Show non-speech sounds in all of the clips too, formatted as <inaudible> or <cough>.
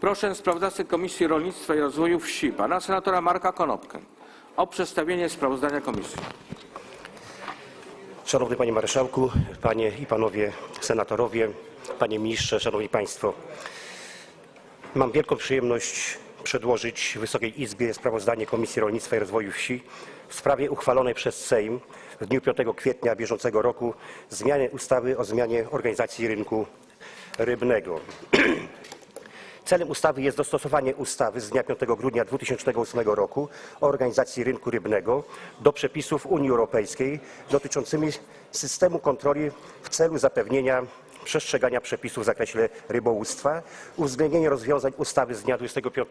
Proszę sprawozdawcę Komisji Rolnictwa i Rozwoju Wsi, pana senatora Marka Konopkę, o przedstawienie sprawozdania komisji. Szanowny Panie Marszałku, Panie i Panowie Senatorowie, Panie Ministrze, Szanowni Państwo. Mam wielką przyjemność przedłożyć Wysokiej Izbie sprawozdanie Komisji Rolnictwa i Rozwoju Wsi w sprawie uchwalonej przez Sejm w dniu 5 kwietnia bieżącego roku zmiany ustawy o zmianie organizacji rynku rybnego. <clears throat> Celem ustawy jest dostosowanie ustawy z dnia 5 grudnia 2008 roku o organizacji rynku rybnego do przepisów Unii Europejskiej dotyczącymi systemu kontroli w celu zapewnienia przestrzegania przepisów w zakresie rybołówstwa, uwzględnienie rozwiązań ustawy z dnia 25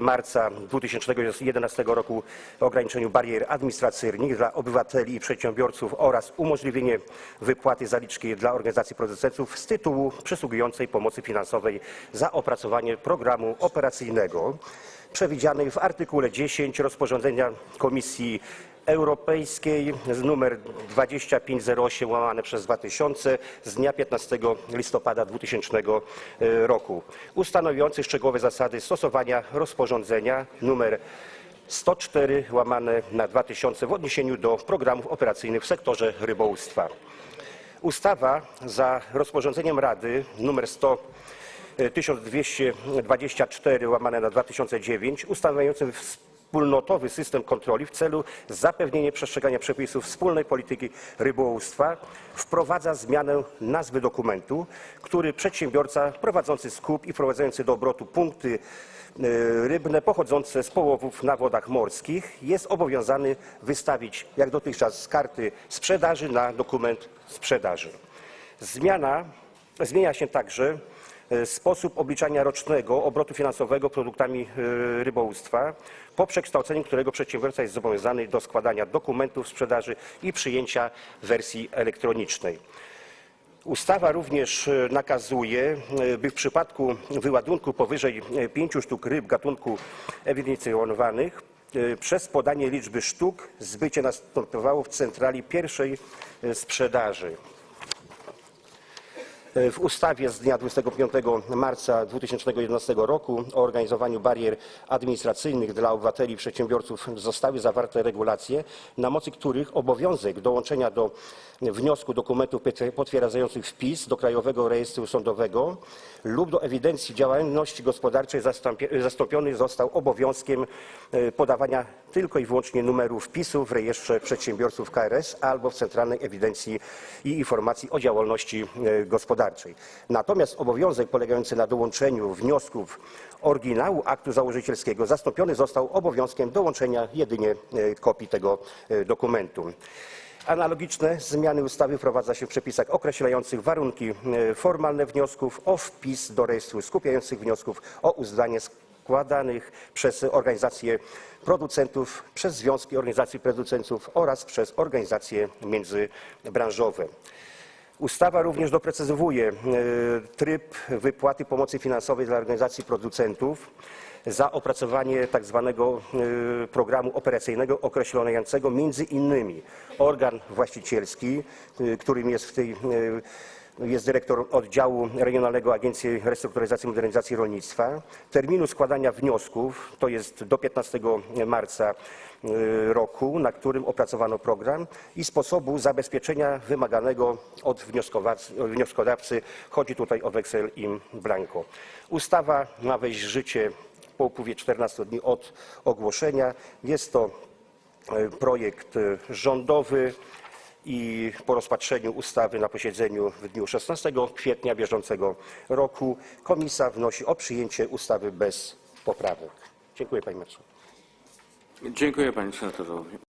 marca 2011 roku o ograniczeniu barier administracyjnych dla obywateli i przedsiębiorców oraz umożliwienie wypłaty zaliczki dla organizacji producentów z tytułu przysługującej pomocy finansowej za opracowanie programu operacyjnego przewidzianej w artykule 10 rozporządzenia Komisji Europejskiej z numer 2508 łamane przez 2000 z dnia 15 listopada 2000 roku, ustanawiający szczegółowe zasady stosowania rozporządzenia numer 104 łamane na 2000 w odniesieniu do programów operacyjnych w sektorze rybołówstwa. Ustawa za rozporządzeniem Rady nr 100 1224 łamane na 2009 ustanawiającym wspólnotowy system kontroli w celu zapewnienia przestrzegania przepisów wspólnej polityki rybołówstwa wprowadza zmianę nazwy dokumentu, który przedsiębiorca prowadzący skup i wprowadzający do obrotu punkty e, rybne pochodzące z połowów na wodach morskich jest obowiązany wystawić jak dotychczas karty sprzedaży na dokument sprzedaży. Zmiana, zmienia się także sposób obliczania rocznego obrotu finansowego produktami e, rybołówstwa, po przekształceniu którego przedsiębiorca jest zobowiązany do składania dokumentów sprzedaży i przyjęcia wersji elektronicznej. Ustawa również e, nakazuje, e, by w przypadku wyładunku powyżej 5 sztuk ryb gatunku ewidencjonowanych e, przez podanie liczby sztuk zbycie następowało w centrali pierwszej e, sprzedaży. W ustawie z dnia 25 marca 2011 roku o organizowaniu barier administracyjnych dla obywateli i przedsiębiorców zostały zawarte regulacje, na mocy których obowiązek dołączenia do wniosku dokumentów potwierdzających wpis do Krajowego Rejestru Sądowego lub do ewidencji działalności gospodarczej zastąpiony został obowiązkiem e, podawania tylko i wyłącznie numeru wpisu w rejestrze przedsiębiorców KRS albo w Centralnej Ewidencji i Informacji o Działalności e, Gospodarczej. Natomiast obowiązek polegający na dołączeniu wniosków oryginału aktu założycielskiego zastąpiony został obowiązkiem dołączenia jedynie e, kopii tego e, dokumentu. Analogiczne zmiany ustawy wprowadza się w przepisach określających warunki formalne wniosków o wpis do rejestru skupiających wniosków o uznanie składanych przez organizacje producentów, przez związki organizacji producentów oraz przez organizacje międzybranżowe. Ustawa również doprecyzowuje e, tryb wypłaty pomocy finansowej dla organizacji producentów za opracowanie tak zwanego e, programu operacyjnego określającego między innymi organ właścicielski, e, którym jest w tej jest dyrektor oddziału regionalnego Agencji Restrukturyzacji i Modernizacji Rolnictwa. Terminu składania wniosków to jest do 15 marca y, roku, na którym opracowano program i sposobu zabezpieczenia wymaganego od wnioskodawcy. Chodzi tutaj o weksel in blanco. Ustawa ma wejść w życie po upływie 14 dni od ogłoszenia. Jest to e, projekt e, rządowy i po rozpatrzeniu ustawy na posiedzeniu w dniu 16 kwietnia bieżącego roku komisja wnosi o przyjęcie ustawy bez poprawek. Dziękuję Panie Marszałku. Dziękuję panie senatorze.